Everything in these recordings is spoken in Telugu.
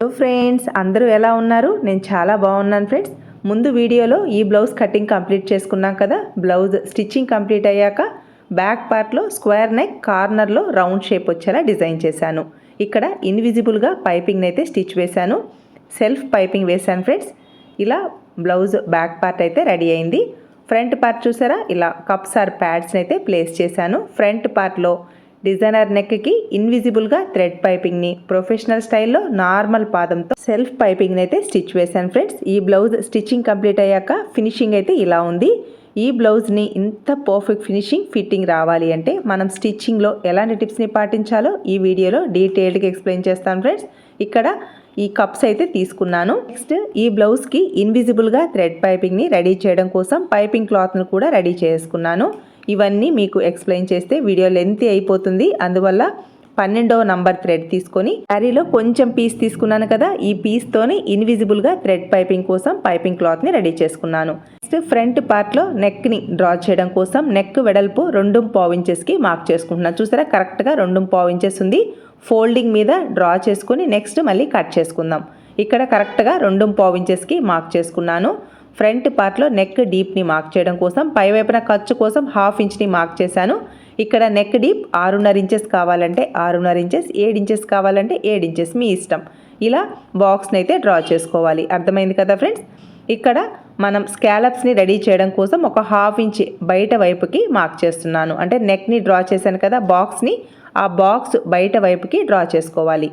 హలో ఫ్రెండ్స్ అందరూ ఎలా ఉన్నారు? నేను చాలా బాగున్నాను ఫ్రెండ్స్ ముందు వీడియోలో ఈ బ్లౌజ్ కటింగ్ కంప్లీట్ చేసుకున్నాం కదా? బ్లౌజ్ స్టిచ్చింగ్ కంప్లీట్ అయ్యాక బ్యాక్ పార్ట్లో స్క్వేర్ నెక్ కార్నర్లో రౌండ్ షేప్ వచ్చేలా డిజైన్ చేశాను. ఇక్కడ ఇన్విజిబుల్గా పైపింగ్ అయితే స్టిచ్ వేశాను. సెల్ఫ్ పైపింగ్ వేశాను ఫ్రెండ్స్ ఇలా బ్లౌజ్ బ్యాక్ పార్ట్ అయితే రెడీ అయింది. ఫ్రంట్ పార్ట్ చూసారా? ఇలా కప్స్ ఆర్ ప్యాడ్స్ని అయితే ప్లేస్ చేశాను. ఫ్రంట్ పార్ట్లో డిజైనర్ నెక్కి ఇన్విజిబుల్గా థ్రెడ్ పైపింగ్ని. ప్రొఫెషనల్ స్టైల్లో నార్మల్ పాదంతో సెల్ఫ్ పైపింగ్ని అయితే స్టిచ్ వేశాను ఫ్రెండ్స్. ఈ బ్లౌజ్ స్టిచ్చింగ్ కంప్లీట్ అయ్యాక ఫినిషింగ్ అయితే ఇలా ఉంది. ఈ బ్లౌజ్ని ఇంత పర్ఫెక్ట్ ఫినిషింగ్ ఫిట్టింగ్ రావాలి అంటే మనం స్టిచ్చింగ్లో ఎలాంటి టిప్స్ని పాటించాలో ఈ వీడియోలో డీటెయిల్డ్గా ఎక్స్ప్లెయిన్ చేస్తాను ఫ్రెండ్స్. ఇక్కడ ఈ కప్స్ అయితే తీసుకున్నాను. నెక్స్ట్ ఈ బ్లౌజ్కి ఇన్విజిబుల్గా థ్రెడ్ పైపింగ్ని రెడీ చేయడం కోసం పైపింగ్ క్లాత్ను కూడా రెడీ చేసుకున్నాను. ఇవన్నీ మీకు ఎక్స్ప్లెయిన్ చేస్తే వీడియో లెంత్ అయిపోతుంది. అందువల్ల పన్నెండవ నంబర్ థ్రెడ్ తీసుకొని శారీలో కొంచెం పీస్ తీసుకున్నాను కదా ఈ పీస్తోని ఇన్విజిబుల్గా థ్రెడ్ పైపింగ్ కోసం పైపింగ్ క్లాత్ని రెడీ చేసుకున్నాను. నెక్స్ట్ ఫ్రంట్ పార్ట్లో నెక్ని డ్రా చేయడం కోసం నెక్ వెడల్పు రెండు పావు ఇంచెస్కి మార్క్ చేసుకుంటున్నాను చూసారా? కరెక్ట్గా రెండు పావు ఇంచెస్ ఉంది. ఫోల్డింగ్ మీద డ్రా చేసుకుని నెక్స్ట్ మళ్ళీ కట్ చేసుకుందాం. ఇక్కడ కరెక్ట్గా రెండు పావు ఇంచెస్కి మార్క్ చేసుకున్నాను. ఫ్రంట్ పార్ట్లో నెక్ డీప్ని మార్క్ చేయడం కోసం పైవైపున ఖర్చు కోసం హాఫ్ ఇంచ్ని మార్క్ చేశాను. ఇక్కడ నెక్ డీప్ ఆరున్నర ఇంచెస్ కావాలంటే ఆరున్నర ఇంచెస్ ఏడు ఇంచెస్ కావాలంటే ఏడు ఇంచెస్ మీ ఇష్టం. ఇలా బాక్స్ని అయితే డ్రా చేసుకోవాలి. అర్థమైంది కదా ఫ్రెండ్స్? ఇక్కడ మనం స్కాలప్స్ని రెడీ చేయడం కోసం ఒక హాఫ్ ఇంచ్ బయట వైపుకి మార్క్ చేస్తున్నాను. అంటే నెక్ని డ్రా చేశాను కదా బాక్స్ని ఆ బాక్స్ బయట వైపుకి డ్రా చేసుకోవాలి.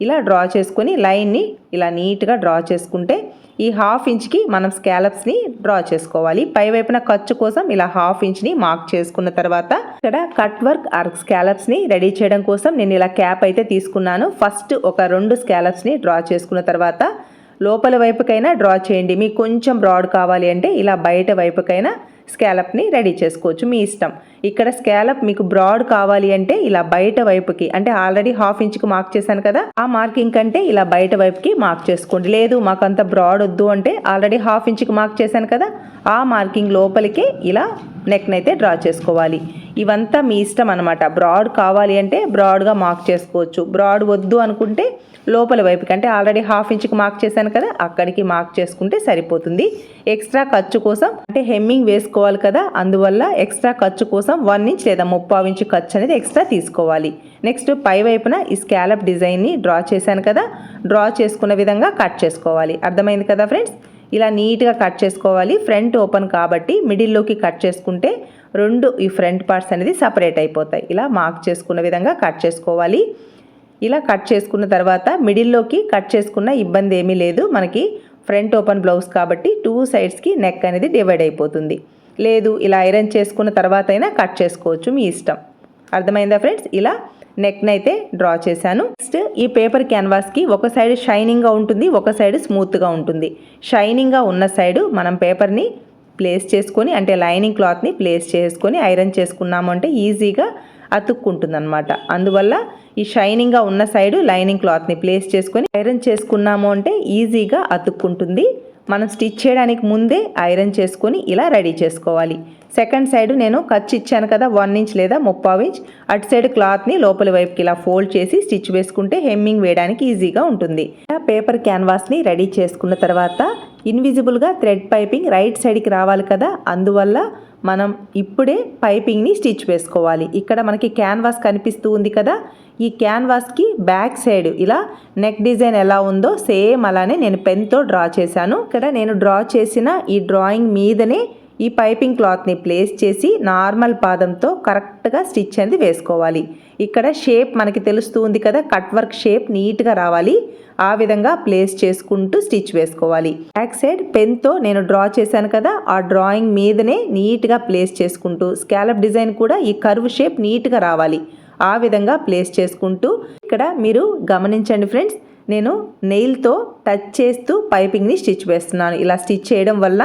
ఇలా డ్రా చేసుకొని లైన్ని ఇలా నీట్గా డ్రా చేసుకుంటే ఈ హాఫ్ ఇంచ్కి మనం స్కాలప్స్ని డ్రా చేసుకోవాలి. పై వైపున ఖర్చు కోసం ఇలా హాఫ్ ఇంచ్ని మార్క్ చేసుకున్న తర్వాత ఇక్కడ కట్ వర్క్ ఆర్ స్కాలప్స్ని రెడీ చేయడం కోసం నేను ఇలా క్యాప్ అయితే తీసుకున్నాను. ఫస్ట్ ఒక రెండు స్కాలప్స్ని డ్రా చేసుకున్న తర్వాత లోపల వైపుకైనా డ్రా చేయండి. మీకు కొంచెం బ్రాడ్ కావాలి అంటే ఇలా బయట వైపుకైనా స్కాలప్ని రెడీ చేసుకోవచ్చు. మీ ఇష్టం. ఇక్కడ స్కాలప్ మీకు బ్రాడ్ కావాలి అంటే ఇలా బయట వైపుకి అంటే ఆల్రెడీ హాఫ్ ఇంచ్కి మార్క్ చేశాను కదా ఆ మార్కింగ్ కంటే ఇలా బయట వైపుకి మార్క్ చేసుకోండి. లేదు మాకు అంత బ్రాడ్ వద్దు అంటే ఆల్రెడీ హాఫ్ ఇంచ్కి మార్క్ చేశాను కదా ఆ మార్కింగ్ లోపలికే ఇలా నెక్ని అయితే డ్రా చేసుకోవాలి. ఇవంతా మీ ఇష్టం అనమాట బ్రాడ్ కావాలి అంటే బ్రాడ్గా మార్క్ చేసుకోవచ్చు. బ్రాడ్ వద్దు అనుకుంటే లోపల వైపుకి అంటే ఆల్రెడీ హాఫ్ ఇంచ్కి మార్క్ చేశాను కదా అక్కడికి మార్క్ చేసుకుంటే సరిపోతుంది. ఎక్స్ట్రా ఖర్చు కోసం అంటే హెమ్మింగ్ తీసుకోవాలి కదా. అందువల్ల ఎక్స్ట్రా ఖర్చు కోసం వన్ ఇంచ్ లేదా ముప్పావు ఇంచు ఖర్చు అనేది ఎక్స్ట్రా తీసుకోవాలి. నెక్స్ట్ పై వైపున ఈ స్కాలప్ డిజైన్ని డ్రా చేశాను కదా. డ్రా చేసుకున్న విధంగా కట్ చేసుకోవాలి. అర్థమైంది కదా ఫ్రెండ్స్ ఇలా నీట్గా కట్ చేసుకోవాలి. ఫ్రంట్ ఓపెన్ కాబట్టి మిడిల్లోకి కట్ చేసుకుంటే రెండు ఈ ఫ్రంట్ పార్ట్స్ అనేది సపరేట్ అయిపోతాయి. ఇలా మార్క్ చేసుకున్న విధంగా కట్ చేసుకోవాలి. ఇలా కట్ చేసుకున్న తర్వాత మిడిల్లోకి కట్ చేసుకున్న ఇబ్బంది ఏమీ లేదు. మనకి ఫ్రంట్ ఓపెన్ బ్లౌజ్ కాబట్టి టూ సైడ్స్కి నెక్ అనేది డివైడ్ అయిపోతుంది. లేదు ఇలా ఐరన్ చేసుకున్న తర్వాత అయినా కట్ చేసుకోవచ్చు మీ ఇష్టం. అర్థమైందా ఫ్రెండ్స్? ఇలా నెక్ని అయితే డ్రా చేశాను. నెక్స్ట్ ఈ పేపర్ క్యాన్వాస్కి ఒక సైడ్ షైనింగ్గా ఉంటుంది ఒక సైడ్ స్మూత్గా ఉంటుంది. షైనింగ్గా ఉన్న సైడు మనం పేపర్ని ప్లేస్ చేసుకొని అంటే లైనింగ్ క్లాత్ని ప్లేస్ చేసుకొని ఐరన్ చేసుకున్నాము అంటే ఈజీగా అతుక్కుంటుంది అనమాట అందువల్ల ఈ షైనింగ్గా ఉన్న సైడు లైనింగ్ క్లాత్ని ప్లేస్ చేసుకొని ఐరన్ చేసుకున్నాము అంటే ఈజీగా అతుక్కుంటుంది. మనం స్టిచ్ చేయడానికి ముందే ఐరన్ చేసుకొని ఇలా రెడీ చేసుకోవాలి. సెకండ్ సైడ్ నేను ఖర్చు ఇచ్చాను కదా వన్ ఇంచ్ లేదా ముప్పావు ఇంచ్. అటు సైడ్ క్లాత్ని లోపల వైపుకి ఇలా ఫోల్డ్ చేసి స్టిచ్ వేసుకుంటే హెమ్మింగ్ వేయడానికి ఈజీగా ఉంటుంది. పేపర్ క్యాన్వాస్ని రెడీ చేసుకున్న తర్వాత ఇన్విజిబుల్గా థ్రెడ్ పైపింగ్ రైట్ సైడ్కి రావాలి కదా అందువల్ల మనం ఇప్పుడే పైపింగ్ని స్టిచ్ వేసుకోవాలి. ఇక్కడ మనకి క్యాన్వాస్ కనిపిస్తూ ఉంది కదా. ఈ క్యాన్వాస్కి బ్యాక్ సైడ్ ఇలా నెక్ డిజైన్ ఎలా ఉందో సేమ్ అలానే నేను పెన్తో డ్రా చేశాను. ఇక్కడ నేను డ్రా చేసిన ఈ డ్రాయింగ్ మీదనే ఈ పైపింగ్ క్లాత్ని ప్లేస్ చేసి నార్మల్ పాదంతో కరెక్ట్గా స్టిచ్ అనేది వేసుకోవాలి. ఇక్కడ షేప్ మనకి తెలుస్తూ ఉంది కదా కట్ వర్క్ షేప్ నీట్గా రావాలి. ఆ విధంగా ప్లేస్ చేసుకుంటూ స్టిచ్ వేసుకోవాలి. బ్యాక్ సైడ్ పెన్తో నేను డ్రా చేశాను కదా ఆ డ్రాయింగ్ మీదనే నీట్గా ప్లేస్ చేసుకుంటూ స్కాలప్ డిజైన్ కూడా ఈ కర్వ్ షేప్ నీట్గా రావాలి. ఆ విధంగా ప్లేస్ చేసుకుంటూ ఇక్కడ మీరు గమనించండి ఫ్రెండ్స్ నేను నెయిల్తో టచ్ చేస్తూ పైపింగ్ని స్టిచ్ వేస్తున్నాను. ఇలా స్టిచ్ చేయడం వల్ల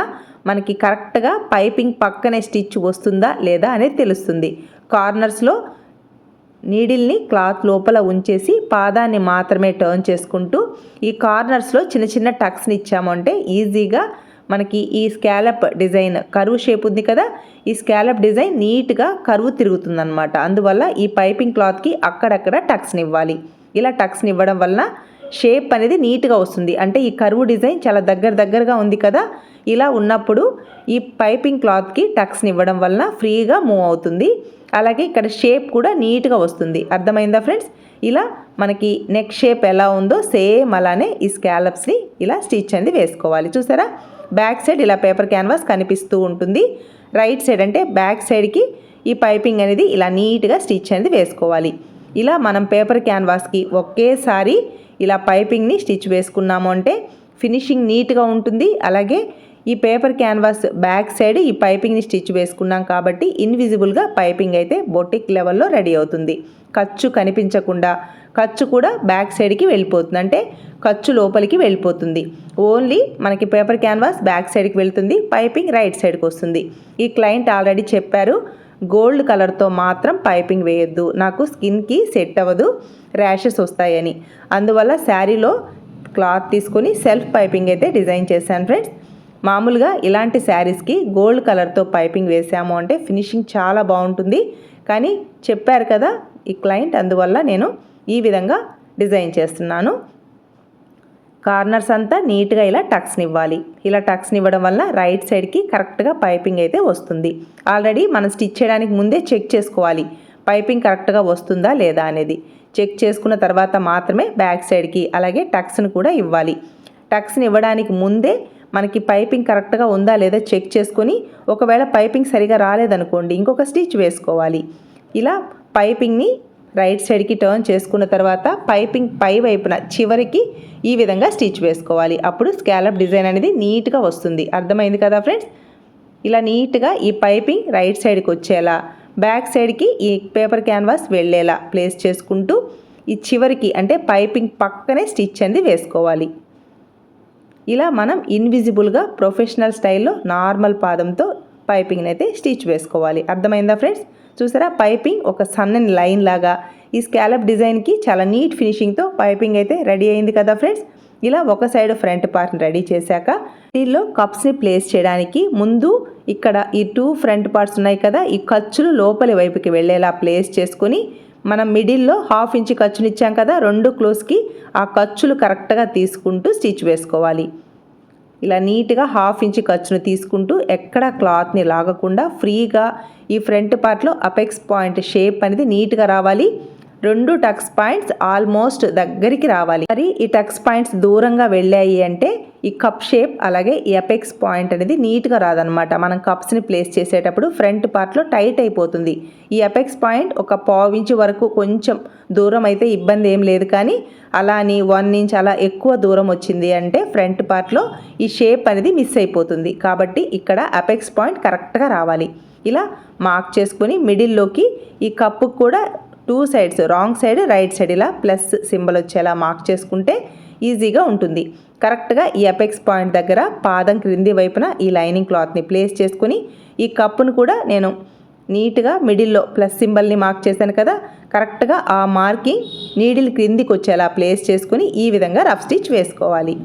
మనకి కరెక్ట్గా పైపింగ్ పక్కనే స్టిచ్ వస్తుందా లేదా అనేది తెలుస్తుంది. కార్నర్స్లో నీడిల్ని క్లాత్ లోపల ఉంచేసి పాదాన్ని మాత్రమే టర్న్ చేసుకుంటూ ఈ కార్నర్స్లో చిన్న చిన్న టక్స్ని ఇచ్చామంటే ఈజీగా మనకి ఈ స్కాలప్ డిజైన్ కరువు షేప్ ఉంది కదా ఈ స్కాలప్ డిజైన్ నీట్గా కరువు తిరుగుతుందనమాట అందువల్ల ఈ పైపింగ్ క్లాత్కి అక్కడక్కడ టక్స్ని ఇవ్వాలి. ఇలా టక్స్ని ఇవ్వడం వలన షేప్ అనేది నీట్గా వస్తుంది. అంటే ఈ కరువు డిజైన్ చాలా దగ్గర దగ్గరగా ఉంది కదా? ఇలా ఉన్నప్పుడు ఈ పైపింగ్ క్లాత్కి టక్స్ని ఇవ్వడం వలన ఫ్రీగా మూవ్ అవుతుంది. అలాగే ఇక్కడ షేప్ కూడా నీట్గా వస్తుంది. అర్థమైందా ఫ్రెండ్స్? ఇలా మనకి నెక్ షేప్ ఎలా ఉందో సేమ్ అలానే ఈ స్కాలప్స్ని ఇలా స్టిచ్ అనేది వేసుకోవాలి. చూసారా? బ్యాక్ సైడ్ ఇలా పేపర్ క్యాన్వాస్ కనిపిస్తూ ఉంటుంది. రైట్ సైడ్ అంటే బ్యాక్ సైడ్కి ఈ పైపింగ్ అనేది ఇలా నీట్గా స్టిచ్ అనేది వేసుకోవాలి. ఇలా మనం పేపర్ క్యాన్వాస్కి ఒకేసారి ఇలా పైపింగ్ని స్టిచ్ వేసుకున్నాము అంటే ఫినిషింగ్ నీట్గా ఉంటుంది. అలాగే ఈ పేపర్ క్యాన్వాస్ బ్యాక్ సైడ్ ఈ పైపింగ్ని స్టిచ్ వేసుకున్నాం కాబట్టి ఇన్విజిబుల్గా పైపింగ్ అయితే బొటిక్ లెవెల్లో రెడీ అవుతుంది. ఖర్చు కనిపించకుండా ఖర్చు కూడా బ్యాక్ సైడ్కి వెళ్ళిపోతుంది. అంటే ఖర్చు లోపలికి వెళ్ళిపోతుంది. ఓన్లీ మనకి పేపర్ క్యాన్వాస్ బ్యాక్ సైడ్కి వెళ్తుంది పైపింగ్ రైట్ సైడ్కి వస్తుంది. ఈ క్లయింట్ ఆల్రెడీ చెప్పారు గోల్డ్ కలర్తో మాత్రం పైపింగ్ వేయొద్దు. నాకు స్కిన్కి సెట్ అవ్వదు ర్యాషెస్ వస్తాయని. అందువల్ల శారీలో క్లాత్ తీసుకొని సెల్ఫ్ పైపింగ్ అయితే డిజైన్ చేశాను ఫ్రెండ్స్. మామూలుగా ఇలాంటి శారీస్కి గోల్డ్ కలర్తో పైపింగ్ వేసాము అంటే ఫినిషింగ్ చాలా బాగుంటుంది. కానీ చెప్పారు కదా ఈ క్లయింట్ అందువల్ల నేను ఈ విధంగా డిజైన్ చేస్తున్నాను. కార్నర్స్ అంతా నీట్గా ఇలా టక్స్ని ఇవ్వాలి ఇలా టక్స్ని ఇవ్వడం వల్ల రైట్ సైడ్కి కరెక్ట్గా పైపింగ్ అయితే వస్తుంది. ఆల్రెడీ మనం స్టిచ్ చేయడానికి ముందే చెక్ చేసుకోవాలి. పైపింగ్ కరెక్ట్గా వస్తుందా లేదా అనేది. చెక్ చేసుకున్న తర్వాత మాత్రమే బ్యాక్ సైడ్కి అలాగే టక్స్ని కూడా ఇవ్వాలి. టక్స్ని ఇవ్వడానికి ముందే మనకి పైపింగ్ కరెక్ట్గా ఉందా లేదా చెక్ చేసుకొని ఒకవేళ పైపింగ్ సరిగా రాలేదనుకోండి ఇంకొక స్టిచ్ వేసుకోవాలి. ఇలా పైపింగ్ని రైట్ సైడ్కి టర్న్ చేసుకున్న తర్వాత పైపింగ్ పై వైపున చివరికి ఈ విధంగా స్టిచ్ వేసుకోవాలి. అప్పుడు స్కాలప్ డిజైన్ అనేది నీట్గా వస్తుంది. అర్థమైంది కదా ఫ్రెండ్స్? ఇలా నీట్గా ఈ పైపింగ్ రైట్ సైడ్కి వచ్చేలా బ్యాక్ సైడ్కి ఈ పేపర్ క్యాన్వాస్ వెళ్ళేలా ప్లేస్ చేసుకుంటూ ఈ చివరికి అంటే పైపింగ్ పక్కనే స్టిచ్ అనేది వేసుకోవాలి. ఇలా మనం ఇన్విజిబుల్గా ప్రొఫెషనల్ స్టైల్లో నార్మల్ పాదంతో పైపింగ్ని అయితే స్టిచ్ వేసుకోవాలి. అర్థమైందా ఫ్రెండ్స్? చూసారా? పైపింగ్ ఒక సన్నని లైన్ లాగా. ఈ స్కాలప్ డిజైన్కి చాలా నీట్ ఫినిషింగ్తో పైపింగ్ అయితే రెడీ అయింది కదా ఫ్రెండ్స్? ఇలా ఒక సైడ్ ఫ్రంట్ పార్ట్ని రెడీ చేశాక దీనిలో కప్స్ని ప్లేస్ చేయడానికి ముందు ఇక్కడ ఈ టూ ఫ్రంట్ పార్ట్స్ ఉన్నాయి కదా ఈ ఖర్చులు లోపలి వైపుకి వెళ్ళేలా ప్లేస్ చేసుకొని మనం మిడిల్లో హాఫ్ ఇంచ్ ఖర్చుని ఇచ్చాం కదా రెండు క్లోజ్కి ఆ ఖర్చులు కరెక్ట్గా తీసుకుంటూ స్టిచ్ వేసుకోవాలి. ఇలా నీట్గా హాఫ్ ఇంచ్ ఖర్చును తీసుకుంటూ ఎక్కడ క్లాత్ని లాగకుండా ఫ్రీగా ఈ ఫ్రంట్ పార్ట్లో అపెక్స్ పాయింట్ షేప్ అనేది నీట్గా రావాలి. రెండు టక్స్ పాయింట్స్ ఆల్మోస్ట్ దగ్గరికి రావాలి. మరి ఈ టక్స్ పాయింట్స్ దూరంగా వెళ్ళాయి అంటే ఈ కప్ షేప్ అలాగే ఈ అపెక్స్ పాయింట్ అనేది నీట్గా రాదనమాట మనం కప్స్ని ప్లేస్ చేసేటప్పుడు ఫ్రంట్ పార్ట్లో టైట్ అయిపోతుంది. ఈ అపెక్స్ పాయింట్ ఒక పావు ఇంచు వరకు కొంచెం దూరం అయితే ఇబ్బంది ఏం లేదు కానీ అలా అని వన్ ఇంచ్ అలా ఎక్కువ దూరం వచ్చింది అంటే ఫ్రంట్ పార్ట్లో ఈ షేప్ అనేది మిస్ అయిపోతుంది. కాబట్టి ఇక్కడ అపెక్స్ పాయింట్ కరెక్ట్గా రావాలి. ఇలా మార్క్ చేసుకొని మిడిల్లోకి ఈ కప్పుకు కూడా two sides wrong side right side ఇలా ప్లస్ సింబల్ వచ్చేలా మార్క్ చేసుకుంటే ఈజీగా ఉంటుంది. కరెక్ట్గా ఈ అపెక్స్ పాయింట్ దగ్గర పాదం క్రింది వైపున ఈ లైనింగ్ క్లాత్ని ప్లేస్ చేసుకుని ఈ కప్పును కూడా నేను నీట్గా మిడిల్లో ప్లస్ సింబల్ని మార్క్ చేశాను కదా కరెక్ట్గా ఆ మార్కింగ్ నీడిల్ క్రిందికి వచ్చేలా ప్లేస్ చేసుకొని ఈ విధంగా రఫ్ స్టిచ్ వేసుకోవాలి.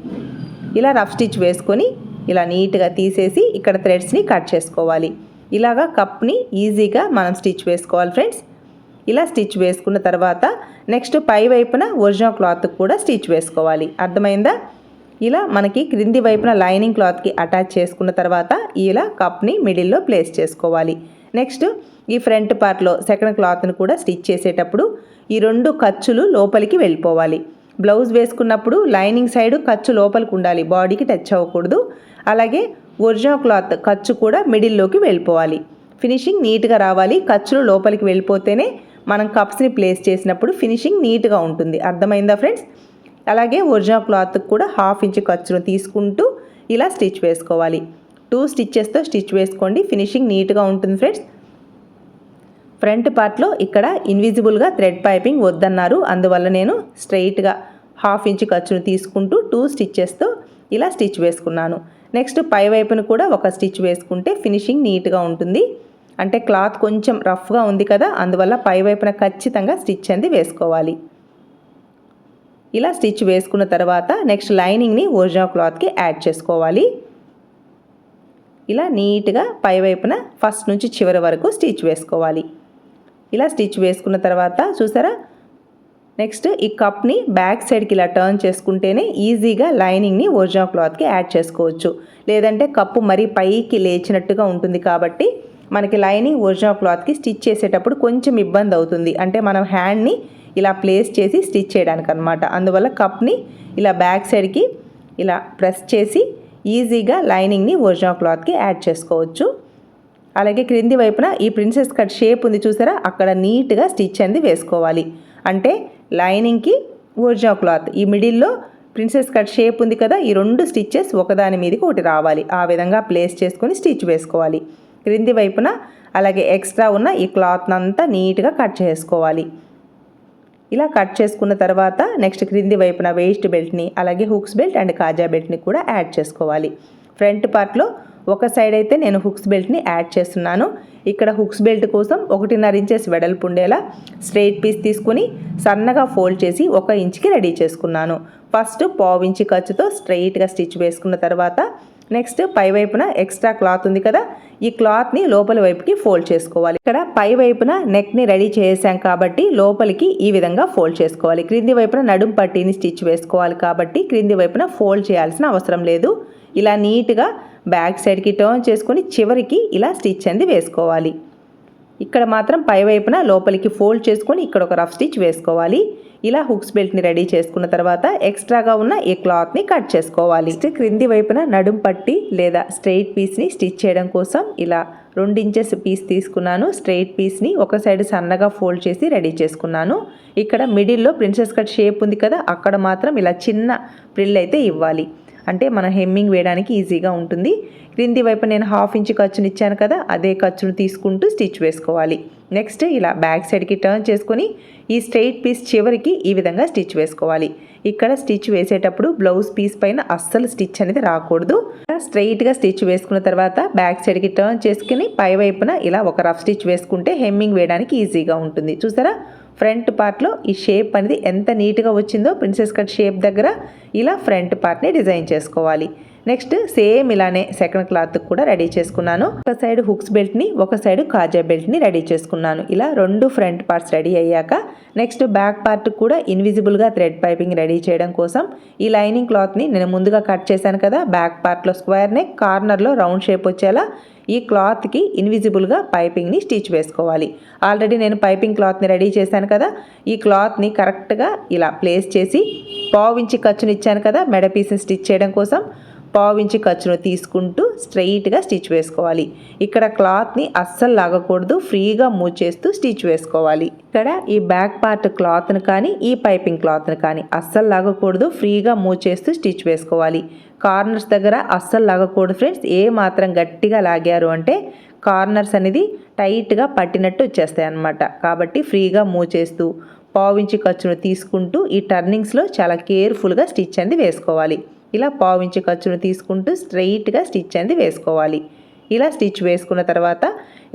ఇలా రఫ్ స్టిచ్ వేసుకొని ఇలా నీట్గా తీసేసి ఇక్కడ థ్రెడ్స్ని కట్ చేసుకోవాలి. ఇలాగా కప్ని ఈజీగా మనం స్టిచ్ వేసుకోవాలి ఫ్రెండ్స్. ఇలా స్టిచ్ వేసుకున్న తర్వాత నెక్స్ట్ పై వైపున ఒరిజినల్ క్లాత్ కూడా స్టిచ్ వేసుకోవాలి. అర్థమైందా? ఇలా మనకి క్రింది వైపున లైనింగ్ క్లాత్కి అటాచ్ చేసుకున్న తర్వాత ఇలా కప్ని మిడిల్లో ప్లేస్ చేసుకోవాలి. నెక్స్ట్ ఈ ఫ్రంట్ పార్ట్లో సెకండ్ క్లాత్ని కూడా స్టిచ్ చేసేటప్పుడు ఈ రెండు ఖర్చులు లోపలికి వెళ్ళిపోవాలి. బ్లౌజ్ వేసుకున్నప్పుడు లైనింగ్ సైడ్ ఖర్చు లోపలికి ఉండాలి. బాడీకి టచ్ అవ్వకూడదు. అలాగే ఒరిజినల్ క్లాత్ ఖర్చు కూడా మిడిల్లోకి వెళ్ళిపోవాలి. ఫినిషింగ్ నీట్గా రావాలి. ఖర్చులు లోపలికి వెళ్ళిపోతేనే మనం కప్స్ని ప్లేస్ చేసినప్పుడు ఫినిషింగ్ నీట్గా ఉంటుంది. అర్థమైందా ఫ్రెండ్స్? అలాగే ఒరిజినల్ క్లాత్ కూడా హాఫ్ ఇంచ్ ఖర్చును తీసుకుంటూ ఇలా స్టిచ్ వేసుకోవాలి. టూ స్టిచ్చెస్తో స్టిచ్ వేసుకోండి. ఫినిషింగ్ నీట్గా ఉంటుంది ఫ్రెండ్స్. ఫ్రంట్ పార్ట్లో ఇక్కడ ఇన్విజిబుల్గా థ్రెడ్ పైపింగ్ వద్దన్నారు. అందువల్ల నేను స్ట్రైట్గా హాఫ్ ఇంచ్ ఖర్చును తీసుకుంటూ టూ స్టిచ్చెస్తో ఇలా స్టిచ్ వేసుకున్నాను. నెక్స్ట్ పై వైపును కూడా ఒక స్టిచ్ వేసుకుంటే ఫినిషింగ్ నీట్గా ఉంటుంది. అంటే క్లాత్ కొంచెం రఫ్గా ఉంది కదా అందువల్ల పై వైపున ఖచ్చితంగా స్టిచ్ అనేది వేసుకోవాలి. ఇలా స్టిచ్ వేసుకున్న తర్వాత నెక్స్ట్ లైనింగ్ని ఒరిజినల్ క్లాత్కి యాడ్ చేసుకోవాలి. ఇలా నీట్గా పై వైపున ఫస్ట్ నుంచి చివరి వరకు స్టిచ్ వేసుకోవాలి. ఇలా స్టిచ్ వేసుకున్న తర్వాత చూసారా? నెక్స్ట్ ఈ కప్ని బ్యాక్ సైడ్కి ఇలా టర్న్ చేసుకుంటేనే ఈజీగా లైనింగ్ని ఒరిజినల్ క్లాత్కి యాడ్ చేసుకోవచ్చు. లేదంటే కప్పు మరీ పైకి లేచినట్టుగా ఉంటుంది కాబట్టి మనకి లైనింగ్ ఒరిజినల్ క్లాత్కి స్టిచ్ చేసేటప్పుడు కొంచెం ఇబ్బంది అవుతుంది. అంటే మనం హ్యాండ్ని ఇలా ప్లేస్ చేసి స్టిచ్ చేయడానికి అనమాట అందువల్ల కప్ని ఇలా బ్యాక్ సైడ్కి ఇలా ప్రెస్ చేసి ఈజీగా లైనింగ్ని ఒరిజినల్ క్లాత్కి యాడ్ చేసుకోవచ్చు. అలాగే క్రింది వైపున ఈ ప్రిన్సెస్ కట్ షేప్ ఉంది చూసారా? అక్కడ నీట్గా స్టిచ్ అనేది వేసుకోవాలి. అంటే లైనింగ్కి ఒరిజినల్ క్లాత్. ఈ మిడిల్లో ప్రిన్సెస్ కట్ షేప్ ఉంది కదా ఈ రెండు స్టిచ్చెస్ ఒకదాని మీదకి ఒకటి రావాలి. ఆ విధంగా ప్లేస్ చేసుకొని స్టిచ్ వేసుకోవాలి. క్రింది వైపున అలాగే ఎక్స్ట్రా ఉన్న ఈ క్లాత్ అంతా నీట్గా కట్ చేసుకోవాలి. ఇలా కట్ చేసుకున్న తర్వాత నెక్స్ట్ క్రింది వైపున వేస్ట్ బెల్ట్ని అలాగే హుక్స్ బెల్ట్ అండ్ కాజా బెల్ట్ని కూడా యాడ్ చేసుకోవాలి. ఫ్రంట్ పార్ట్లో ఒక సైడ్ అయితే నేను హుక్స్ బెల్ట్ని యాడ్ చేస్తున్నాను. ఇక్కడ హుక్స్ బెల్ట్ కోసం ఒకటిన్నర ఇంచెస్ వెడల్పు ఉండేలా స్ట్రెయిట్ పీస్ తీసుకుని సన్నగా ఫోల్డ్ చేసి ఒక ఇంచ్కి రెడీ చేసుకున్నాను. ఫస్ట్ పావు ఇంచి ఖర్చుతో స్ట్రెయిట్గా స్టిచ్ వేసుకున్న తర్వాత నెక్స్ట్ పై వైపున ఎక్స్ట్రా క్లాత్ ఉంది కదా. ఈ క్లాత్ని లోపలి వైపుకి ఫోల్డ్ చేసుకోవాలి. ఇక్కడ పై వైపున నెక్ని రెడీ చేసాం కాబట్టి లోపలికి ఈ విధంగా ఫోల్డ్ చేసుకోవాలి. క్రింది వైపున నడుం పట్టీని స్టిచ్ వేసుకోవాలి కాబట్టి క్రింది వైపున ఫోల్డ్ చేయాల్సిన అవసరం లేదు. ఇలా నీట్గా బ్యాక్ సైడ్కి టర్న్ చేసుకొని చివరికి ఇలా స్టిచ్ అనేది వేసుకోవాలి. ఇక్కడ మాత్రం పై వైపున లోపలికి ఫోల్డ్ చేసుకొని ఇక్కడ ఒక రఫ్ స్టిచ్ వేసుకోవాలి. ఇలా హుక్స్ బెల్ట్ని రెడీ చేసుకున్న తర్వాత ఎక్స్ట్రాగా ఉన్న ఈ క్లాత్ని కట్ చేసుకోవాలి. క్రింది వైపున నడుం పట్టి లేదా స్ట్రెయిట్ పీస్ని స్టిచ్ చేయడం కోసం ఇలా రెండు ఇంచెస్ పీస్ తీసుకున్నాను. స్ట్రెయిట్ పీస్ని ఒక సైడ్ సన్నగా ఫోల్డ్ చేసి రెడీ చేసుకున్నాను. ఇక్కడ మిడిల్లో ప్రిన్సెస్ కట్ షేప్ ఉంది కదా అక్కడ మాత్రం ఇలా చిన్న ప్రిల్ అయితే ఇవ్వాలి. అంటే మనం హెమ్మింగ్ వేయడానికి ఈజీగా ఉంటుంది. క్రింది వైపు నేను హాఫ్ ఇంచ్ ఖర్చుని ఇచ్చాను కదా అదే ఖర్చును తీసుకుంటూ స్టిచ్ వేసుకోవాలి. నెక్స్ట్ ఇలా బ్యాక్ సైడ్కి టర్న్ చేసుకొని ఈ స్ట్రెయిట్ పీస్ చివరికి ఈ విధంగా స్టిచ్ వేసుకోవాలి. ఇక్కడ స్టిచ్ వేసేటప్పుడు బ్లౌజ్ పీస్ పైన అస్సలు స్టిచ్ అనేది రాకూడదు. స్ట్రెయిట్గా స్టిచ్ వేసుకున్న తర్వాత బ్యాక్ సైడ్కి టర్న్ చేసుకుని పై వైపున ఇలా ఒక రఫ్ స్టిచ్ వేసుకుంటే హెమ్మింగ్ వేయడానికి ఈజీగా ఉంటుంది. చూసారా? ఫ్రంట్ పార్ట్లో ఈ షేప్ అనేది ఎంత నీట్గా వచ్చిందో ప్రిన్సెస్ కట్ షేప్ దగ్గర ఇలా ఫ్రంట్ పార్ట్ని డిజైన్ చేసుకోవాలి. నెక్స్ట్ సేమ్ ఇలానే సెకండ్ క్లాత్ కూడా రెడీ చేసుకున్నాను. ఒక సైడ్ హుక్స్ బెల్ట్ని ఒక సైడ్ కాజా బెల్ట్ని రెడీ చేసుకున్నాను. ఇలా రెండు ఫ్రంట్ పార్ట్స్ రెడీ అయ్యాక నెక్స్ట్ బ్యాక్ పార్ట్ కూడా ఇన్విజిబుల్గా థ్రెడ్ పైపింగ్ రెడీ చేయడం కోసం ఈ లైనింగ్ క్లాత్ని నేను ముందుగా కట్ చేశాను కదా బ్యాక్ పార్ట్లో స్క్వేర్ నెక్ కార్నర్లో రౌండ్ షేప్ వచ్చేలా ఈ క్లాత్కి ఇన్విజిబుల్గా పైపింగ్ని స్టిచ్ వేసుకోవాలి. ఆల్రెడీ నేను పైపింగ్ క్లాత్ని రెడీ చేశాను కదా ఈ క్లాత్ని కరెక్ట్గా ఇలా ప్లేస్ చేసి పావు ఖర్చుని ఇచ్చాను కదా మెడ పీస్ని స్టిచ్ చేయడం కోసం. పావించి ఖర్చును తీసుకుంటూ స్ట్రైట్గా స్టిచ్ వేసుకోవాలి. ఇక్కడ క్లాత్ని అస్సలు లాగకూడదు. ఫ్రీగా మూవ్ చేస్తూ స్టిచ్ వేసుకోవాలి. ఇక్కడ ఈ బ్యాక్ పార్ట్ క్లాత్ను కానీ ఈ పైపింగ్ క్లాత్ను కానీ అస్సలు లాగకూడదు. ఫ్రీగా మూవ్ చేస్తూ స్టిచ్ వేసుకోవాలి. కార్నర్స్ దగ్గర అస్సలు లాగకూడదు ఫ్రెండ్స్. ఏ మాత్రం గట్టిగా లాగారు అంటే కార్నర్స్ అనేది టైట్గా పట్టినట్టు వచ్చేస్తాయి అన్నమాట. కాబట్టి ఫ్రీగా మూవ్ చేస్తూ పావించి ఖర్చును తీసుకుంటూ ఈ టర్నింగ్స్లో చాలా కేర్ఫుల్గా స్టిచ్ అనేది వేసుకోవాలి. ఇలా పావించి ఖర్చును తీసుకుంటూ స్ట్రైట్గా స్టిచ్ అనేది వేసుకోవాలి. ఇలా స్టిచ్ వేసుకున్న తర్వాత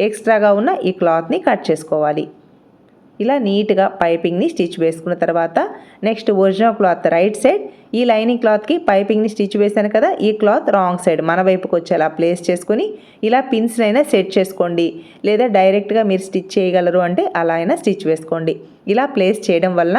ఎక్స్ట్రాగా ఉన్న ఈ క్లాత్ని కట్ చేసుకోవాలి. ఇలా నీట్గా పైపింగ్ని స్టిచ్ వేసుకున్న తర్వాత next original cloth right side ఈ లైనింగ్ క్లాత్కి పైపింగ్ని స్టిచ్ వేశాను కదా ఈ క్లాత్ రాంగ్ సైడ్ మన వైపుకి వచ్చేలా ప్లేస్ చేసుకొని ఇలా పిన్స్ని అయినా సెట్ చేసుకోండి. లేదా డైరెక్ట్గా మీరు స్టిచ్ చేయగలరు అంటే అలా అయినా స్టిచ్ వేసుకోండి. ఇలా ప్లేస్ చేయడం వల్ల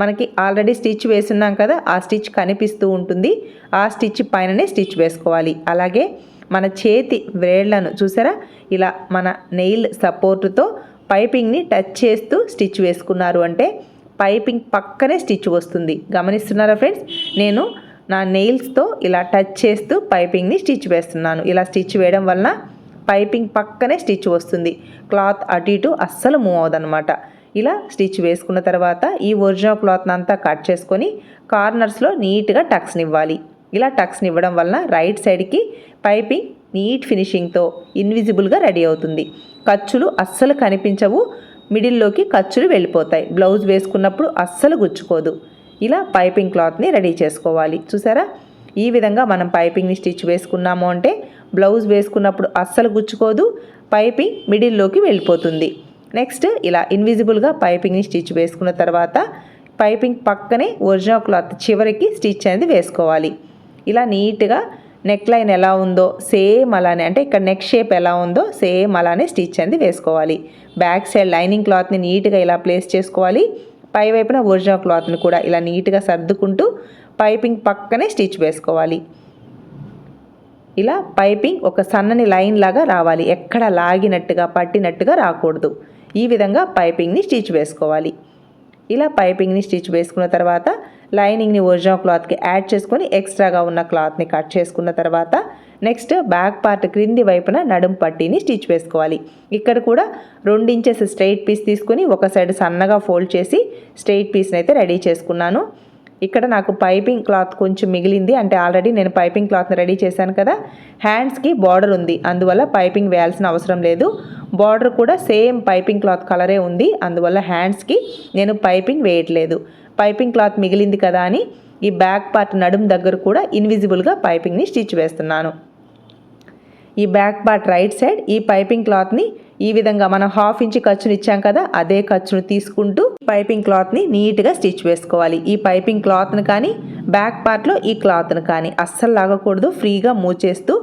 మనకి ఆల్రెడీ స్టిచ్ వేసున్నాం కదా ఆ స్టిచ్ కనిపిస్తూ ఉంటుంది. ఆ స్టిచ్ పైననే స్టిచ్ వేసుకోవాలి. అలాగే మన చేతి వేళ్ళను చూసారా? ఇలా మన నెయిల్ సపోర్టుతో పైపింగ్ని టచ్ చేస్తూ స్టిచ్ వేసుకున్నారు అంటే పైపింగ్ పక్కనే స్టిచ్ వస్తుంది. గమనిస్తున్నారా ఫ్రెండ్స్? నేను నా నెయిల్స్తో ఇలా టచ్ చేస్తూ పైపింగ్ని స్టిచ్ వేస్తున్నాను. ఇలా స్టిచ్ వేయడం వలన పైపింగ్ పక్కనే స్టిచ్ వస్తుంది. క్లాత్ అటు ఇటు అస్సలు మూవ్ అవదనమాట ఇలా స్టిచ్ వేసుకున్న తర్వాత ఈ ఒరిజినల్ క్లాత్ని అంతా కట్ చేసుకొని కార్నర్స్లో నీట్గా టక్స్ని ఇవ్వాలి ఇలా టక్స్ని ఇవ్వడం వలన రైట్ సైడ్కి పైపింగ్ నీట్ ఫినిషింగ్తో ఇన్విజిబుల్గా రెడీ అవుతుంది. ఖర్చులు అస్సలు కనిపించవు. మిడిల్లోకి ఖర్చులు వెళ్ళిపోతాయి. బ్లౌజ్ వేసుకున్నప్పుడు అస్సలు గుచ్చుకోదు. ఇలా పైపింగ్ క్లాత్ని రెడీ చేసుకోవాలి. చూసారా? ఈ విధంగా మనం పైపింగ్ని స్టిచ్ వేసుకున్నాము అంటే బ్లౌజ్ వేసుకున్నప్పుడు అస్సలు గుచ్చుకోదు. పైపింగ్ మిడిల్లోకి వెళ్ళిపోతుంది. నెక్స్ట్ ఇలా ఇన్విజిబుల్గా పైపింగ్ని స్టిచ్ వేసుకున్న తర్వాత పైపింగ్ పక్కనే ఒరిజినల్ క్లాత్ చివరికి స్టిచ్ అనేది వేసుకోవాలి. ఇలా నీట్గా నెక్ లైన్ ఎలా ఉందో సేమ్ అలానే అంటే ఇక్కడ నెక్ షేప్ ఎలా ఉందో సేమ్ అలానే స్టిచ్ అనేది వేసుకోవాలి. బ్యాక్ సైడ్ లైనింగ్ క్లాత్ని నీట్గా ఇలా ప్లేస్ చేసుకోవాలి. పై వైపున ఒరిజినల్ క్లాత్ని కూడా ఇలా నీట్గా సర్దుకుంటూ పైపింగ్ పక్కనే స్టిచ్ వేసుకోవాలి. ఇలా పైపింగ్ ఒక సన్నని లైన్ లాగా రావాలి. ఎక్కడ లాగినట్టుగా పట్టినట్టుగా రాకూడదు. ఈ విధంగా పైపింగ్ని స్టిచ్ వేసుకోవాలి. ఇలా పైపింగ్ని స్టిచ్ వేసుకున్న తర్వాత లైనింగ్ని ఒరిజినల్ క్లాత్కి యాడ్ చేసుకొని ఎక్స్ట్రాగా ఉన్న క్లాత్ని కట్ చేసుకున్న తర్వాత నెక్స్ట్ బ్యాక్ పార్ట్ క్రింది వైపున నడుం పట్టీని స్టిచ్ వేసుకోవాలి. ఇక్కడ కూడా రెండు ఇంచెస్ స్ట్రైట్ పీస్ తీసుకొని ఒక సైడ్ సన్నగా ఫోల్డ్ చేసి స్ట్రైట్ పీస్ని అయితే రెడీ చేసుకున్నాను. ఇక్కడ నాకు పైపింగ్ క్లాత్ కొంచెం మిగిలింది. అంటే ఆల్రెడీ నేను పైపింగ్ క్లాత్ని రెడీ చేశాను కదా. హ్యాండ్స్కి బార్డర్ ఉంది. అందువల్ల పైపింగ్ వేయాల్సిన అవసరం లేదు. బార్డర్ కూడా సేమ్ పైపింగ్ క్లాత్ కలరే ఉంది. అందువల్ల హ్యాండ్స్కి నేను పైపింగ్ వేయట్లేదు. పైపింగ్ క్లాత్ మిగిలింది కదా అని ఈ బ్యాక్ పార్ట్ నడుం దగ్గర కూడా ఇన్విజిబుల్గా పైపింగ్ని స్టిచ్ వేస్తున్నాను. ఈ బ్యాక్ పార్ట్ రైట్ సైడ్ ఈ పైపింగ్ క్లాత్ని ఈ విధంగా మనం హాఫ్ ఇంచ్ ఖర్చుని ఇచ్చాం కదా అదే ఖర్చును తీసుకుంటూ పైపింగ్ క్లాత్ని నీట్గా స్టిచ్ వేసుకోవాలి. ఈ పైపింగ్ క్లాత్ని కానీ బ్యాక్ పార్ట్లో ఈ క్లాత్ని కానీ అస్సలు లాగకూడదు. ఫ్రీగా మూవ్ చేస్తూ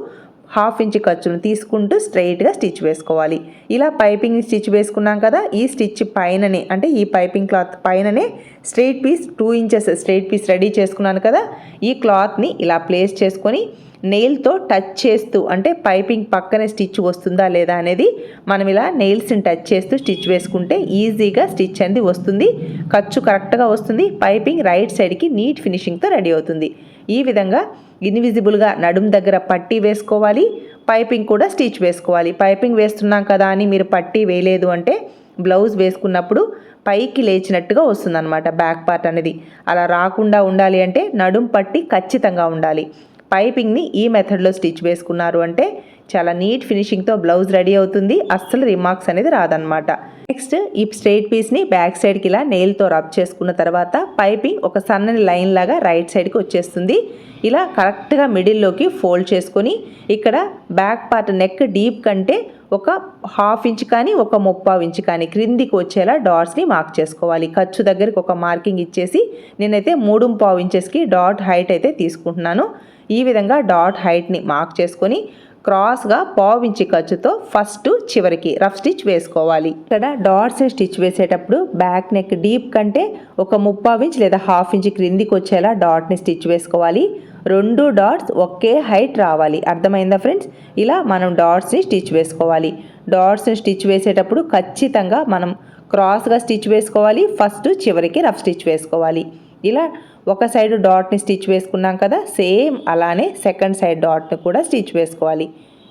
హాఫ్ ఇంచ్ ఖర్చును తీసుకుంటూ స్ట్రైట్గా స్టిచ్ వేసుకోవాలి. ఇలా పైపింగ్ స్టిచ్ వేసుకున్నాం కదా ఈ స్టిచ్ పైననే అంటే ఈ పైపింగ్ క్లాత్ పైననే straight piece two inches straight piece ready చేసుకున్నాను కదా ఈ క్లాత్ని ఇలా ప్లేస్ చేసుకొని నెయిల్తో టచ్ చేస్తూ అంటే పైపింగ్ పక్కనే స్టిచ్ వస్తుందా లేదా అనేది మనం ఇలా నెయిల్స్ని టచ్ చేస్తూ స్టిచ్ వేసుకుంటే ఈజీగా స్టిచ్ అనేది వస్తుంది. ఖర్చు కరెక్ట్గా వస్తుంది. పైపింగ్ రైట్ సైడ్కి నీట్ ఫినిషింగ్తో రెడీ అవుతుంది. ఈ విధంగా ఇన్విజిబుల్గా నడుం దగ్గర పట్టీ వేసుకోవాలి. పైపింగ్ కూడా స్టిచ్ వేసుకోవాలి. పైపింగ్ వేస్తున్నాం కదా అని మీరు పట్టీ వేయలేదు అంటే బ్లౌజ్ వేసుకున్నప్పుడు పైకి లేచినట్టుగా వస్తుందన్నమాట బ్యాక్ పార్ట్ అనేది. అలా రాకుండా ఉండాలి అంటే నడుం పట్టి ఖచ్చితంగా ఉండాలి. పైపింగ్ని ఈ మెథడ్లో స్టిచ్ వేసుకున్నారు అంటే చాలా నీట్ ఫినిషింగ్తో బ్లౌజ్ రెడీ అవుతుంది. అస్సలు రిమార్క్స్ అనేది రాదనమాట నెక్స్ట్ ఈ స్ట్రైట్ పీస్ని బ్యాక్ సైడ్కి ఇలా నెయిల్తో రబ్ చేసుకున్న తర్వాత పైపింగ్ ఒక సన్నని లైన్ లాగా రైట్ సైడ్కి వచ్చేస్తుంది. ఇలా కరెక్ట్గా మిడిల్లోకి ఫోల్డ్ చేసుకొని ఇక్కడ బ్యాక్ పార్ట్ నెక్ డీప్ కంటే ఒక హాఫ్ ఇంచ్ కానీ ఒక ముప్పావు ఇంచ్ కానీ క్రిందికి వచ్చేలా డాట్స్ని మార్క్ చేసుకోవాలి. ఖర్చు దగ్గరికి ఒక మార్కింగ్ ఇచ్చేసి నేనైతే మూడు పావు ఇంచెస్కి డాట్ హైట్ అయితే తీసుకుంటున్నాను. ఈ విధంగా డాట్ హైట్ని మార్క్ చేసుకొని క్రాస్గా పావించి ఖర్చుతో ఫస్ట్ చివరికి రఫ్ స్టిచ్ వేసుకోవాలి. ఇక్కడ డాట్స్ స్టిచ్ వేసేటప్పుడు బ్యాక్ నెక్ డీప్ కంటే ఒక ముప్పావు ఇంచ్ లేదా హాఫ్ ఇంచ్ క్రిందికి వచ్చేలా డాట్ని స్టిచ్ వేసుకోవాలి. రెండు డాట్స్ ఒకే హైట్ రావాలి. అర్థమైందా ఫ్రెండ్స్? ఇలా మనం డాట్స్ని స్టిచ్ వేసుకోవాలి. డాట్స్ని స్టిచ్ వేసేటప్పుడు ఖచ్చితంగా మనం క్రాస్గా స్టిచ్ వేసుకోవాలి. ఫస్ట్ చివరికి రఫ్ స్టిచ్ వేసుకోవాలి. ఇలా ఒక సైడ్ డాట్ని స్టిచ్ వేసుకున్నాం కదా సేమ్ అలానే సెకండ్ సైడ్ డాట్ని కూడా స్టిచ్ వేసుకోవాలి.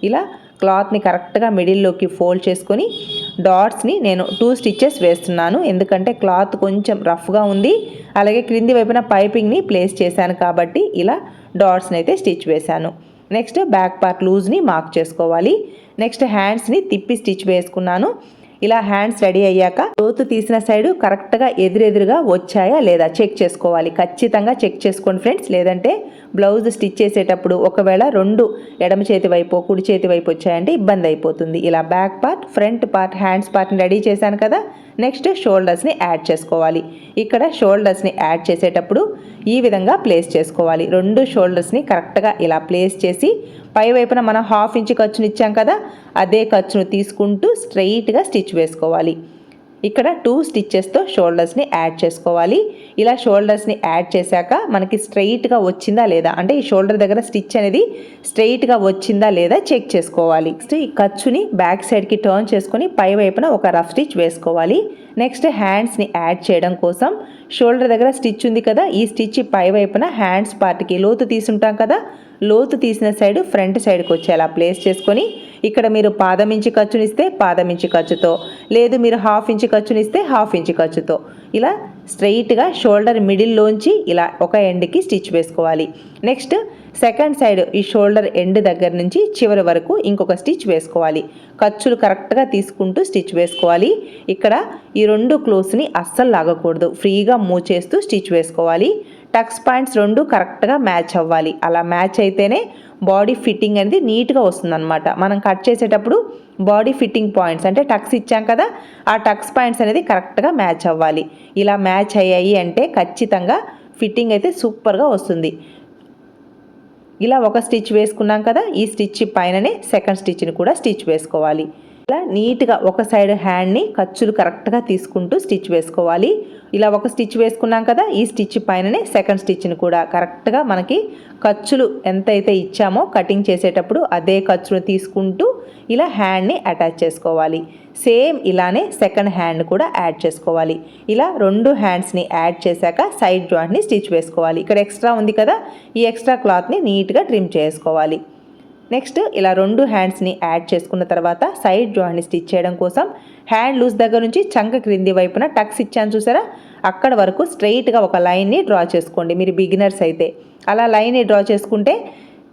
ఇలా క్లాత్ని కరెక్ట్గా మిడిల్లోకి ఫోల్డ్ చేసుకొని డాట్స్ని నేను టూ స్టిచ్చెస్ వేస్తున్నాను. ఎందుకంటే క్లాత్ కొంచెం రఫ్గా ఉంది. అలాగే క్రింది వైపున పైపింగ్ని ప్లేస్ చేశాను కాబట్టి ఇలా డాట్స్ని అయితే స్టిచ్ వేశాను. నెక్స్ట్ బ్యాక్ పార్ట్ లూజ్ని మార్క్ చేసుకోవాలి. నెక్స్ట్ హ్యాండ్స్ని తిప్పి స్టిచ్ వేసుకున్నాను. ఇలా హ్యాండ్స్ రెడీ అయ్యాక లోతు తీసిన సైడ్ కరెక్ట్గా ఎదురెదురుగా వచ్చాయా లేదా చెక్ చేసుకోవాలి. ఖచ్చితంగా చెక్ చేసుకోండి ఫ్రెండ్స్ లేదంటే బ్లౌజ్ స్టిచ్ చేసేటప్పుడు ఒకవేళ రెండు ఎడమ చేతి వైపు కుడి చేతి వైపు వచ్చాయంటే ఇబ్బంది అయిపోతుంది. ఇలా back part front part hands పార్ట్ని రెడీ చేశాను కదా నెక్స్ట్ షోల్డర్స్ని యాడ్ చేసుకోవాలి. ఇక్కడ షోల్డర్స్ని యాడ్ చేసేటప్పుడు ఈ విధంగా ప్లేస్ చేసుకోవాలి. రెండు షోల్డర్స్ని కరెక్ట్గా ఇలా ప్లేస్ చేసి పై వైపున మనం హాఫ్ ఇంచ్ ఖర్చును ఇచ్చాం కదా అదే ఖర్చును తీసుకుంటూ స్ట్రైట్గా స్టిచ్ వేసుకోవాలి. ఇక్కడ టూ స్టిచ్చెస్తో షోల్డర్స్ని యాడ్ చేసుకోవాలి. ఇలా షోల్డర్స్ని యాడ్ చేశాక మనకి స్ట్రైట్గా వచ్చిందా లేదా? అంటే ఈ షోల్డర్ దగ్గర స్టిచ్ అనేది స్ట్రైట్గా వచ్చిందా లేదా చెక్ చేసుకోవాలి. నెక్స్ట్ ఈ ఖర్చుని బ్యాక్ సైడ్కి టర్న్ చేసుకొని పై వైపున ఒక రఫ్ స్టిచ్ వేసుకోవాలి. నెక్స్ట్ హ్యాండ్స్ని యాడ్ చేయడం కోసం షోల్డర్ దగ్గర స్టిచ్ ఉంది కదా ఈ స్టిచ్ పై వైపున హ్యాండ్స్ పార్ట్కి లోతు తీసుంటాం కదా లోతు తీసిన సైడ్ ఫ్రంట్ సైడ్కి వచ్చేలా ప్లేస్ చేసుకొని ఇక్కడ మీరు పాదం ఇంచి ఖర్చునిస్తే పాదం ఇంచి ఖర్చుతో లేదు మీరు హాఫ్ ఇంచ్ ఖర్చునిస్తే హాఫ్ ఇంచ్ ఖర్చుతో. ఇలా స్ట్రైట్గా షోల్డర్ మిడిల్లోంచి ఇలా ఒక ఎండ్కి స్టిచ్ వేసుకోవాలి. నెక్స్ట్ సెకండ్ సైడ్ ఈ షోల్డర్ ఎండ్ దగ్గర నుంచి చివరి వరకు ఇంకొక స్టిచ్ వేసుకోవాలి. ఖర్చులు కరెక్ట్గా తీసుకుంటూ స్టిచ్ వేసుకోవాలి. ఇక్కడ ఈ రెండు క్లోత్స్ని అస్సలు లాగకూడదు. ఫ్రీగా మూవ్ చేస్తూ స్టిచ్ వేసుకోవాలి. టక్స్ పాయింట్స్ రెండు కరెక్ట్గా మ్యాచ్ అవ్వాలి. అలా మ్యాచ్ అయితేనే బాడీ ఫిట్టింగ్ అనేది నీట్గా వస్తుందన్నమాట. మనం కట్ చేసేటప్పుడు బాడీ ఫిట్టింగ్ పాయింట్స్ అంటే టక్స్ ఇచ్చాం కదా ఆ టక్స్ పాయింట్స్ అనేది కరెక్ట్గా మ్యాచ్ అవ్వాలి. ఇలా మ్యాచ్ అయ్యాయి అంటే ఖచ్చితంగా ఫిట్టింగ్ అయితే సూపర్గా వస్తుంది. ఇలా ఒక స్టిచ్ వేసుకున్నాం కదా ఈ స్టిచ్ పైననే సెకండ్ స్టిచ్ని కూడా స్టిచ్ వేసుకోవాలి. ఇలా నీట్గా ఒక సైడ్ హ్యాండ్ని ఖర్చులు కరెక్ట్గా తీసుకుంటూ స్టిచ్ వేసుకోవాలి. ఇలా ఒక స్టిచ్ వేసుకున్నాం కదా ఈ స్టిచ్ పైననే సెకండ్ స్టిచ్ని కూడా కరెక్ట్గా మనకి ఖర్చులు ఎంతైతే ఇచ్చామో కటింగ్ చేసేటప్పుడు అదే ఖర్చును తీసుకుంటూ ఇలా హ్యాండ్ని అటాచ్ చేసుకోవాలి. సేమ్ ఇలానే సెకండ్ హ్యాండ్ కూడా యాడ్ చేసుకోవాలి. ఇలా రెండు హ్యాండ్స్ని యాడ్ చేశాక సైడ్ జాయింట్ని స్టిచ్ వేసుకోవాలి. ఇక్కడ ఎక్స్ట్రా ఉంది కదా ఈ ఎక్స్ట్రా క్లాత్ని నీట్గా ట్రిమ్ చేసుకోవాలి. నెక్స్ట్ ఇలా రెండు హ్యాండ్స్ని యాడ్ చేసుకున్న తర్వాత సైడ్ జాయింట్ని స్టిచ్ చేయడం కోసం హ్యాండ్ లూజ్ దగ్గర నుంచి చంక క్రింది వైపున టక్స్ ఇచ్చాను చూసారా? అక్కడ వరకు స్ట్రైట్గా ఒక లైన్ని డ్రా చేసుకోండి. మీరు బిగినర్స్ అయితే. అలా లైన్ని డ్రా చేసుకుంటే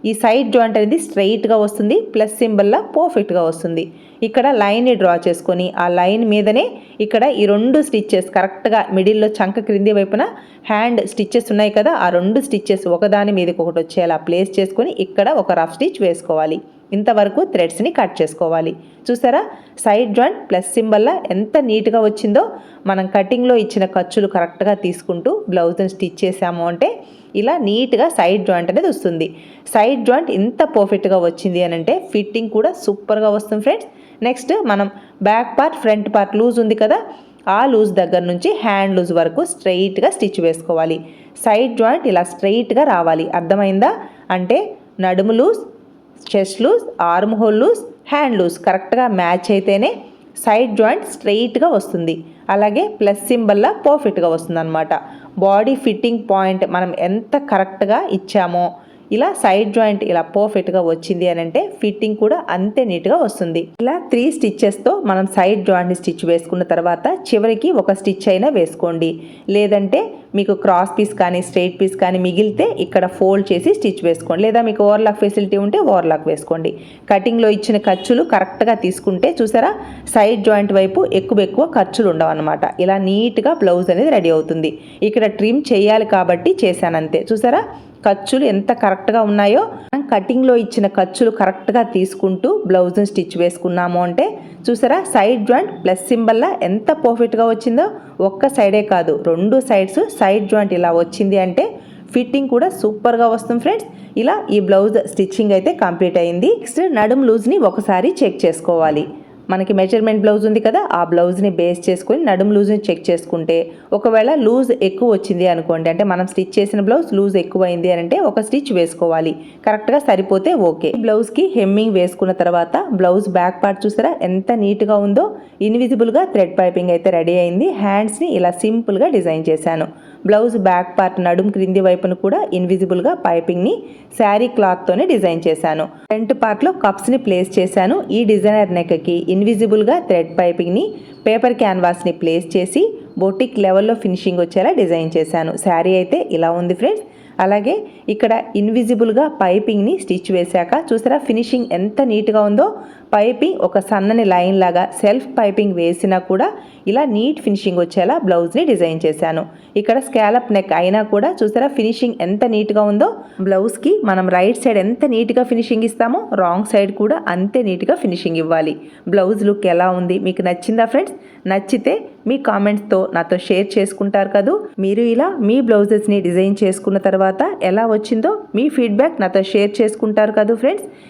ఈ సైడ్ జాయింట్ అనేది స్ట్రైట్గా వస్తుంది ప్లస్ సింబల్లా పర్ఫెక్ట్గా వస్తుంది. ఇక్కడ లైన్ని డ్రా చేసుకొని ఆ లైన్ మీదనే ఇక్కడ ఈ రెండు స్టిచ్చెస్ కరెక్ట్గా మిడిల్లో చంక క్రింది వైపున హ్యాండ్ స్టిచ్చెస్ ఉన్నాయి కదా ఆ రెండు స్టిచ్చెస్ ఒకదాని మీదకి ఒకటి వచ్చేలా ప్లేస్ చేసుకొని ఇక్కడ ఒక రఫ్ స్టిచ్ వేసుకోవాలి. ఇంతవరకు థ్రెడ్స్ని కట్ చేసుకోవాలి. చూసారా? సైడ్ జాయింట్ ప్లస్ సింబల్లా ఎంత నీట్గా వచ్చిందో. మనం కటింగ్లో ఇచ్చిన ఖర్చులు కరెక్ట్గా తీసుకుంటూ బ్లౌజ్ని స్టిచ్ చేసాము అంటే ఇలా నీట్గా సైడ్ జాయింట్ అనేది వస్తుంది. సైడ్ జాయింట్ ఇంత పర్ఫెక్ట్గా వచ్చింది అని అంటే ఫిట్టింగ్ కూడా సూపర్గా వస్తుంది ఫ్రెండ్స్. నెక్స్ట్ మనం back part front part loose ఉంది కదా. ఆ లూజ్ దగ్గర నుంచి హ్యాండ్ లూజ్ వరకు స్ట్రైట్గా స్టిచ్ వేసుకోవాలి. సైడ్ జాయింట్ ఇలా స్ట్రైట్గా రావాలి. అర్థమైందా? అంటే నడుము loose chest loose arm hole loose hand loose కరెక్ట్గా మ్యాచ్ అయితేనే సైడ్ జాయింట్ స్ట్రెయిట్గా వస్తుంది. అలాగే ప్లస్ సింబల్లా పర్ఫెక్ట్గా వస్తుంది అనమాట బాడీ ఫిట్టింగ్ పాయింట్ మనం ఎంత కరెక్ట్గా ఇచ్చామో ఇలా సైడ్ జాయింట్ ఇలా పర్ఫెక్ట్గా వచ్చింది అని అంటే ఫిట్టింగ్ కూడా అంతే నీట్గా వస్తుంది. ఇలా త్రీ స్టిచ్చెస్తో మనం సైడ్ జాయింట్ని స్టిచ్ వేసుకున్న తర్వాత చివరికి ఒక స్టిచ్ అయినా వేసుకోండి. లేదంటే మీకు క్రాస్ పీస్ కానీ స్ట్రైట్ పీస్ కానీ మిగిలితే ఇక్కడ ఫోల్డ్ చేసి స్టిచ్ వేసుకోండి. లేదా మీకు ఓవర్లాక్ ఫెసిలిటీ ఉంటే ఓవర్లాక్ వేసుకోండి. కటింగ్లో ఇచ్చిన ఖర్చులు కరెక్ట్గా తీసుకుంటే చూసారా సైడ్ జాయింట్ వైపు ఎక్కువ ఎక్కువ ఖర్చులు ఉండవు అనమాట ఇలా నీట్గా బ్లౌజ్ అనేది రెడీ అవుతుంది. ఇక్కడ ట్రిమ్ చేయాలి కాబట్టి చేశానంతే చూసారా ఖర్చులు ఎంత కరెక్ట్గా ఉన్నాయో మనం కటింగ్లో ఇచ్చిన ఖర్చులు కరెక్ట్గా తీసుకుంటూ బ్లౌజ్ని స్టిచ్ వేసుకున్నాము అంటే చూసారా? సైడ్ జాయింట్ ప్లస్ సింబల్లా ఎంత పర్ఫెక్ట్గా వచ్చిందో ఒక్క సైడే కాదు రెండు సైడ్స్ సైడ్ జాయింట్ ఇలా వచ్చింది అంటే ఫిట్టింగ్ కూడా సూపర్గా వస్తుంది ఫ్రెండ్స్. ఇలా ఈ బ్లౌజ్ స్టిచ్చింగ్ అయితే కంప్లీట్ అయింది. నెక్స్ట్ నడుము లూజ్ని ఒకసారి చెక్ చేసుకోవాలి. మనకి మెజర్మెంట్ బ్లౌజ్ ఉంది కదా ఆ బ్లౌజ్ని బేస్ చేసుకొని నడుము లూజ్ని చెక్ చేసుకుంటే ఒకవేళ లూజ్ ఎక్కువ వచ్చింది అనుకోండి అంటే మనం స్టిచ్ చేసిన బ్లౌజ్ లూజ్ ఎక్కువైంది అని అంటే ఒక స్టిచ్ వేసుకోవాలి. కరెక్ట్గా సరిపోతే ఓకే బ్లౌజ్కి హెమ్మింగ్ వేసుకున్న తర్వాత బ్లౌజ్ బ్యాక్ పార్ట్ చూసారా ఎంత నీట్గా ఉందో ఇన్విజిబుల్గా థ్రెడ్ పైపింగ్ అయితే రెడీ అయింది. హ్యాండ్స్ని ఇలా సింపుల్గా డిజైన్ చేశాను. బ్లౌజ్ బ్యాక్ పార్ట్ నడుం క్రింది వైపును కూడా ఇన్విజిబుల్గా పైపింగ్ని శారీ క్లాత్తోనే డిజైన్ చేశాను. ఫ్రంట్ పార్ట్లో కప్స్ని ప్లేస్ చేశాను. ఈ డిజైనర్ నెక్కి ఇన్విజిబుల్గా థ్రెడ్ పైపింగ్ని పేపర్ క్యాన్వాస్ని ప్లేస్ చేసి బొటిక్ లెవెల్లో ఫినిషింగ్ వచ్చేలా డిజైన్ చేశాను. శారీ అయితే ఇలా ఉంది ఫ్రెండ్స్ అలాగే ఇక్కడ ఇన్విజిబుల్గా పైపింగ్ని స్టిచ్ వేశాక చూసారా ఫినిషింగ్ ఎంత నీట్గా ఉందో? పైపింగ్ ఒక సన్నని లైన్ లాగా సెల్ఫ్ పైపింగ్ వేసినా కూడా ఇలా నీట్ ఫినిషింగ్ వచ్చేలా బ్లౌజ్ని డిజైన్ చేశాను. ఇక్కడ స్కాలప్ నెక్ అయినా కూడా చూసారా ఫినిషింగ్ ఎంత నీట్గా ఉందో? బ్లౌజ్కి మనం రైట్ సైడ్ ఎంత నీట్గా ఫినిషింగ్ ఇస్తామో రాంగ్ సైడ్ కూడా అంతే నీట్గా ఫినిషింగ్ ఇవ్వాలి. బ్లౌజ్ లుక్ ఎలా ఉంది? మీకు నచ్చిందా ఫ్రెండ్స్? నచ్చితే మీ కామెంట్స్తో నాతో షేర్ చేసుకుంటారు కదూ. మీరు ఇలా మీ బ్లౌజెస్ని డిజైన్ చేసుకున్న తర్వాత ఎలా వచ్చిందో మీ ఫీడ్బ్యాక్ నాతో షేర్ చేసుకుంటారు కదూ ఫ్రెండ్స్.